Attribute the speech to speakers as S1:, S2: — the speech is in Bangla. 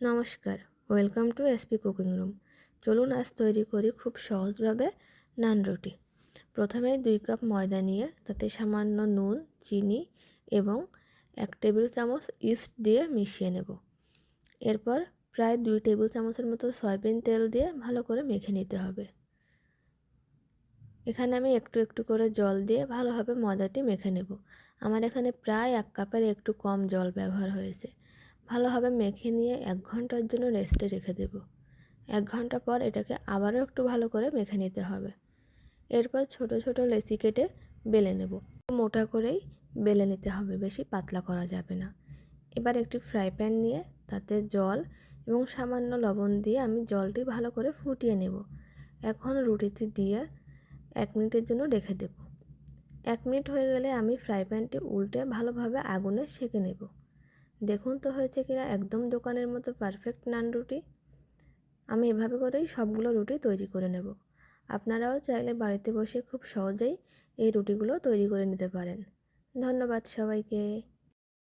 S1: নমস্কার, welcome to SP cooking room. চলুন আজ তৈরি করি খুব সহজভাবে নান রুটি। প্রথমে দুই কাপ ময়দা নিয়ে তাতে সামান্য নুন, চিনি এবং এক টেবিল চামচ ইস্ট দিয়ে মিশিয়ে নেব। এরপর প্রায় দুই টেবিল চামচের মতো সয়াবিন তেল দিয়ে ভালো করে মেখে নিতে হবে। এখানে আমি একটু একটু করে জল দিয়ে ভালোভাবে ময়দাটি মেখে নেব। আমার এখানে প্রায় এক কাপের একটু কম জল ব্যবহার হয়েছে। ভালোভাবে মেখে নিয়ে এক ঘণ্টার জন্য রেস্টে রেখে দেব। এক ঘণ্টা পর এটাকে আবারও একটু ভালো করে মেখে নিতে হবে। এরপর ছোট ছোট লেচি কেটে বেলে নেব। মোটা করেই বেলে নিতে হবে, বেশি পাতলা করা যাবে না। এবার একটি ফ্রাই প্যান নিয়ে তাতে জল এবং সামান্য লবণ দিয়ে আমি জলটি ভালো করে ফুটিয়ে নেব। এখন রুটিটি দিয়ে এক মিনিটের জন্য রেখে দেব। এক মিনিট হয়ে গেলে আমি ফ্রাই প্যানটি উল্টে ভালোভাবে আগুনে সেঁকে নেব। দেখুন তো হয়েছে কিনা, একদম দোকানের মতো পারফেক্ট নান রুটি। আমি এভাবে করেই সবগুলো রুটি তৈরি করে নেব। আপনারাও চাইলে বাড়িতে বসে খুব সহজেই এই রুটিগুলো তৈরি করে নিতে পারেন। ধন্যবাদ সবাইকে।